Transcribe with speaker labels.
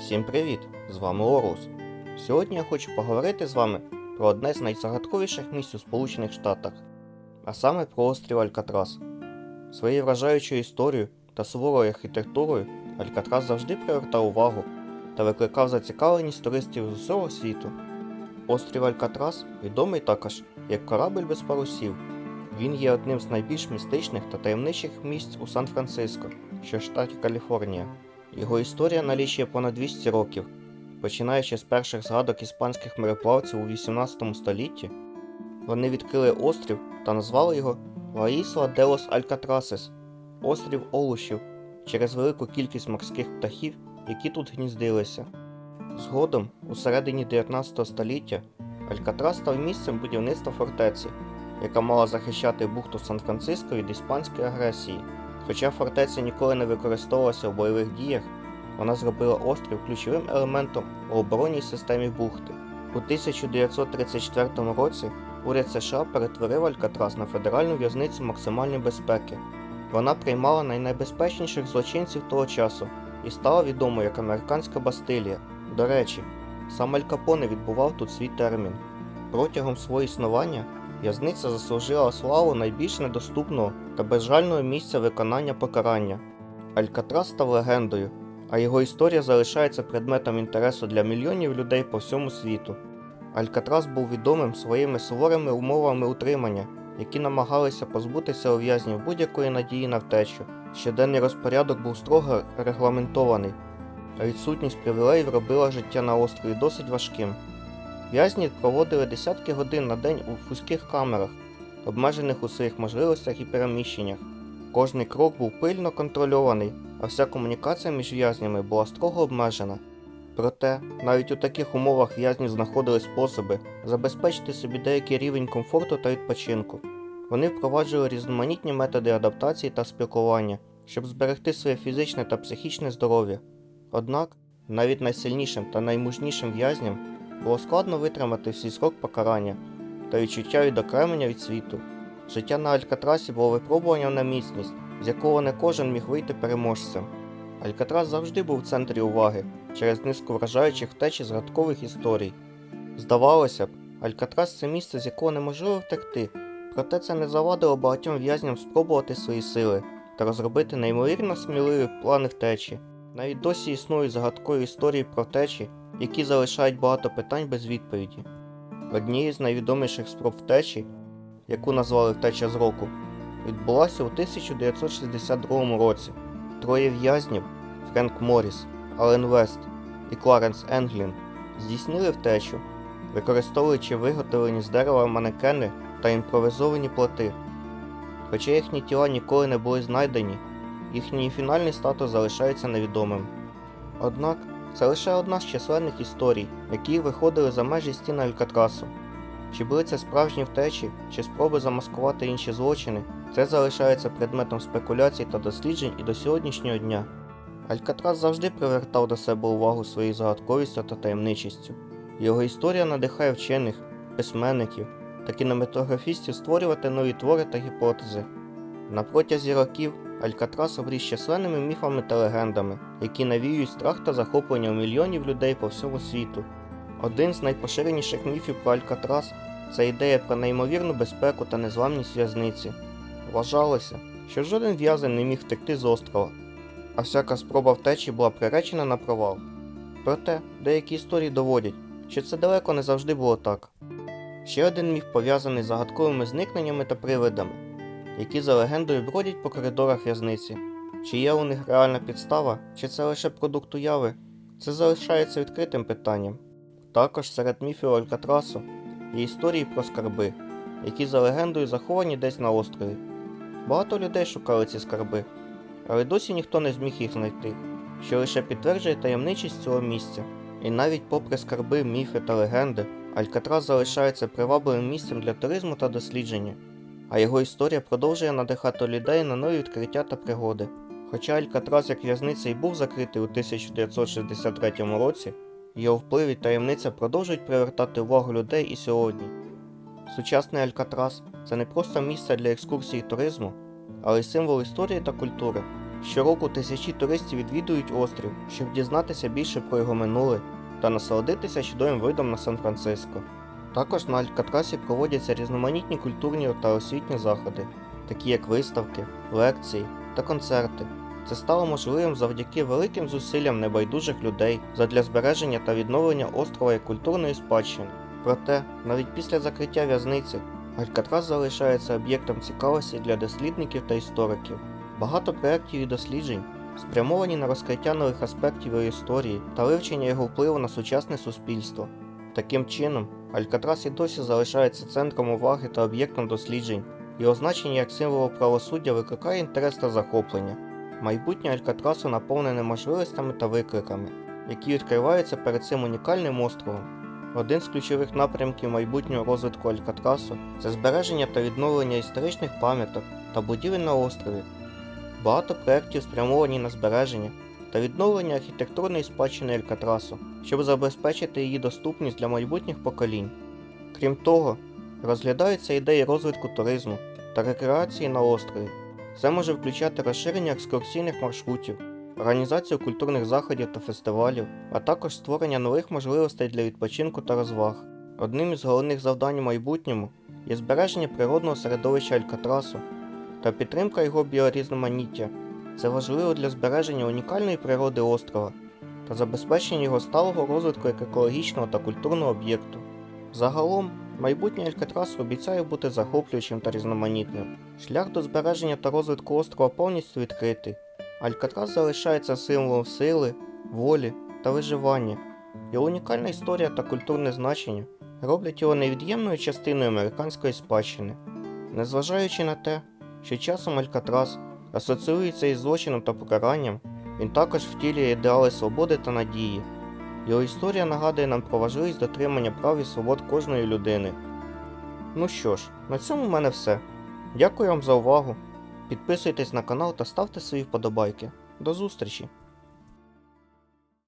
Speaker 1: Всім привіт! З вами Орус. Сьогодні я хочу поговорити з вами про одне з найзагадковіших місць у Сполучених Штатах, а саме про острів Алькатрас. Своєю вражаючою історією та суворою архітектурою Алькатрас завжди привертав увагу та викликав зацікавленість туристів з усього світу. Острів Алькатрас відомий також як корабель без парусів. Він є одним з найбільш містичних та таємничих місць у Сан-Франциско, що в штаті Каліфорнія. Його історія налічує понад 200 років, починаючи з перших згадок іспанських мореплавців у 18 столітті. Вони відкрили острів та назвали його de los Alcatraces – острів Олушів через велику кількість морських птахів, які тут гніздилися. Згодом, у середині 19 століття, Алькатрас став місцем будівництва фортеці, яка мала захищати бухту Сан-Франциско від іспанської агресії. Хоча фортеця ніколи не використовувалася в бойових діях, вона зробила острів ключовим елементом у оборонній системі бухти. У 1934 році уряд США перетворив Алькатрас на федеральну в'язницю максимальної безпеки. Вона приймала найнебезпечніших злочинців того часу і стала відомою як американська Бастилія. До речі, сам Аль Капоне відбував тут свій термін. Протягом свого існування В'язниця заслужила славу найбільш недоступного та безжального місця виконання покарання. Алькатрас став легендою, а його історія залишається предметом інтересу для мільйонів людей по всьому світу. Алькатрас був відомим своїми суворими умовами утримання, які намагалися позбутися ув'язнів будь-якої надії на втечу. Щоденний розпорядок був строго регламентований, а відсутність привілеїв робила життя на острові досить важким. В'язні проводили десятки годин на день у вузьких камерах, обмежених у своїх можливостях і переміщеннях. Кожний крок був пильно контрольований, а вся комунікація між в'язнями була строго обмежена. Проте, навіть у таких умовах в'язні знаходили способи забезпечити собі деякий рівень комфорту та відпочинку. Вони впроваджували різноманітні методи адаптації та спілкування, щоб зберегти своє фізичне та психічне здоров'я. Однак, навіть найсильнішим та наймужнішим в'язням було складно витримати всій срок покарання та відчуття відокремлення від світу. Життя на Алькатрасі було випробуванням на міцність, з якого не кожен міг вийти переможцем. Алькатрас завжди був в центрі уваги через низку вражаючих втеч і згадкових історій. Здавалося б, Алькатрас це місце, з якого неможливо втекти, проте це не завадило багатьом в'язням спробувати свої сили та розробити неймовірно сміливі плани втечі. Навіть досі існують загадкові історії про втечі, які залишають багато питань без відповіді. Однією з найвідоміших спроб втечі, яку назвали втеча з року, відбулася у 1962 році. Троє в'язнів Френк Морріс, Ален Вест і Кларенс Енглін здійснили втечу, використовуючи виготовлені з дерева манекени та імпровізовані плоти. Хоча їхні тіла ніколи не були знайдені, їхній фінальний статус залишається невідомим. Однак це лише одна з численних історій, які виходили за межі стін Алькатрасу. Чи були це справжні втечі, чи спроби замаскувати інші злочини, це залишається предметом спекуляцій та досліджень і до сьогоднішнього дня. Алькатрас завжди привертав до себе увагу своєю загадковістю та таємничістю. Його історія надихає вчених, письменників та кінематографістів створювати нові твори та гіпотези. На протязі років Алькатрас обріс численними міфами та легендами, які навіюють страх та захоплення у мільйонів людей по всьому світу. Один з найпоширеніших міфів про Алькатрас це ідея про неймовірну безпеку та незламність в'язниці. Вважалося, що жоден в'язень не міг втекти з острова, а всяка спроба втечі була приречена на провал. Проте деякі історії доводять, що це далеко не завжди було так. Ще один міф пов'язаний з загадковими зникненнями та привидами, які за легендою бродять по коридорах в'язниці. Чи є у них реальна підстава, чи це лише продукт уяви, це залишається відкритим питанням. Також серед міфів Алькатрасу є історії про скарби, які за легендою заховані десь на острові. Багато людей шукали ці скарби, але досі ніхто не зміг їх знайти, що лише підтверджує таємничість цього місця. І навіть попри скарби, міфи та легенди, Алькатрас залишається привабливим місцем для туризму та дослідження, а його історія продовжує надихати людей на нові відкриття та пригоди. Хоча Алькатрас як в'язниця і був закритий у 1963 році, його вплив і таємниця продовжують привертати увагу людей і сьогодні. Сучасний Алькатрас це не просто місце для екскурсій і туризму, але й символ історії та культури. Щороку тисячі туристів відвідують острів, щоб дізнатися більше про його минуле та насолодитися чудовим видом на Сан-Франциско. Також на Алькатрасі проводяться різноманітні культурні та освітні заходи, такі як виставки, лекції та концерти. Це стало можливим завдяки великим зусиллям небайдужих людей задля збереження та відновлення острова як культурної спадщини. Проте, навіть після закриття в'язниці, Алькатрас залишається об'єктом цікавості для дослідників та істориків. Багато проєктів і досліджень спрямовані на розкриття нових аспектів його історії та вивчення його впливу на сучасне суспільство. Таким чином, Алькатрас і досі залишається центром уваги та об'єктом досліджень, його значення як символу правосуддя викликає інтерес та захоплення. Майбутнє Алькатрасу наповнене можливостями та викликами, які відкриваються перед цим унікальним островом. Один з ключових напрямків майбутнього розвитку Алькатрасу це збереження та відновлення історичних пам'яток та будівель на острові. Багато проєктів спрямовані на збереження та відновлення архітектурної спадщини Алькатрасу, щоб забезпечити її доступність для майбутніх поколінь. Крім того, розглядаються ідеї розвитку туризму та рекреації на острові. Це може включати розширення екскурсійних маршрутів, організацію культурних заходів та фестивалів, а також створення нових можливостей для відпочинку та розваг. Одним із головних завдань у майбутньому є збереження природного середовища Алькатрасу та підтримка його біорізноманіття. Це важливо для збереження унікальної природи острова та забезпечення його сталого розвитку як екологічного та культурного об'єкту. Загалом, майбутнє Алькатрасу обіцяє бути захоплюючим та різноманітним. Шлях до збереження та розвитку острова повністю відкритий. Алькатрас залишається символом сили, волі та виживання. Його унікальна історія та культурне значення роблять його невід'ємною частиною американської спадщини. Незважаючи на те, що часом Алькатрас асоціюється із злочином та покаранням, він також втілює ідеали свободи та надії. Його історія нагадує нам про важливість дотримання прав і свобод кожної людини. Ну що ж, на цьому в мене все. Дякую вам за увагу. Підписуйтесь на канал та ставте свої вподобайки. До зустрічі!